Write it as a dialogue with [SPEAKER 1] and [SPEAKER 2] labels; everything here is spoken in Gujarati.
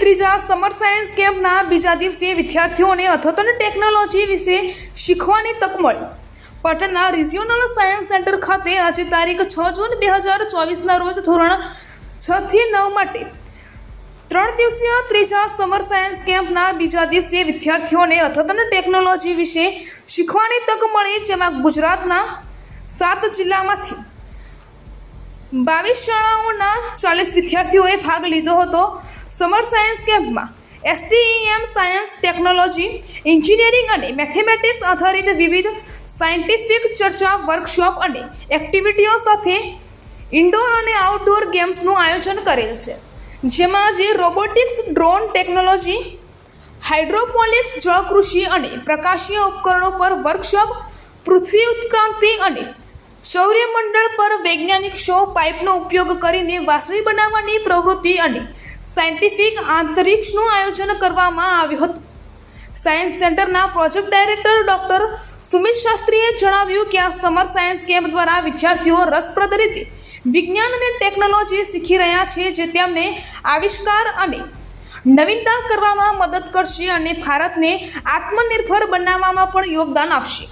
[SPEAKER 1] ત્રીજા સમર સાયન્સ કેમ્પના બીજા દિવસે વિદ્યાર્થીઓને અદ્યતન ટેકનોલોજી વિશે શીખવાની તક મળી. પાટણના રિજિયોનલ સાયન્સ સેન્ટર ખાતે આજે તારીખ છ જૂન બે હજાર ચોવીસના રોજ ધોરણ છ થી નવ માટે ત્રણ દિવસીય ત્રીજા સમર સાયન્સ કેમ્પના બીજા દિવસે વિદ્યાર્થીઓને અદ્યતન ટેકનોલોજી વિશે શીખવાની તક મળી, જેમાં ગુજરાતના સાત જિલ્લામાંથી બાવીસ શાળાઓના ચાલીસ વિદ્યાર્થીઓએ ભાગ લીધો હતો. સમર સાયન્સ કેમ્પમાં એસટીઈએમ સાયન્સ ટેકનોલોજી એન્જિનિયરિંગ અને મેથેમેટિક્સ આધારિત વિવિધ સાયન્ટિફિક ચર્ચા વર્કશોપ અને એક્ટિવિટીઓ સાથે ઇન્ડોર અને આઉટડોર ગેમ્સનું આયોજન કરેલ છે. જેમાં જે રોબોટિક્સ ડ્રોન ટેકનોલોજી હાઇડ્રોપોલિક્સ જળકૃષિ અને પ્રકાશીય ઉપકરણો પર વર્કશોપ પૃથ્વી ઉત્ક્રાંતિ અને સૌર્યમંડળ પર વૈજ્ઞાનિક શો પાઇપનો ઉપયોગ કરીને વાસળી બનાવવાની પ્રવૃત્તિ અને સાયન્ટિફિક આંતરિક્ષનું આયોજન કરવામાં આવ્યું હતું. સાયન્સ સેન્ટરના પ્રોજેક્ટ ડાયરેક્ટર ડોક્ટર સુમિત શાસ્ત્રીએ જણાવ્યું કે આ સમર સાયન્સ કેમ્પ દ્વારા વિદ્યાર્થીઓ રસપ્રદ રીતે વિજ્ઞાન અને ટેકનોલોજી શીખી રહ્યા છે, જે તેમને આવિષ્કાર અને નવીનતા કરવામાં મદદ કરશે અને ભારતને આત્મનિર્ભર બનાવવામાં પણ યોગદાન આપશે.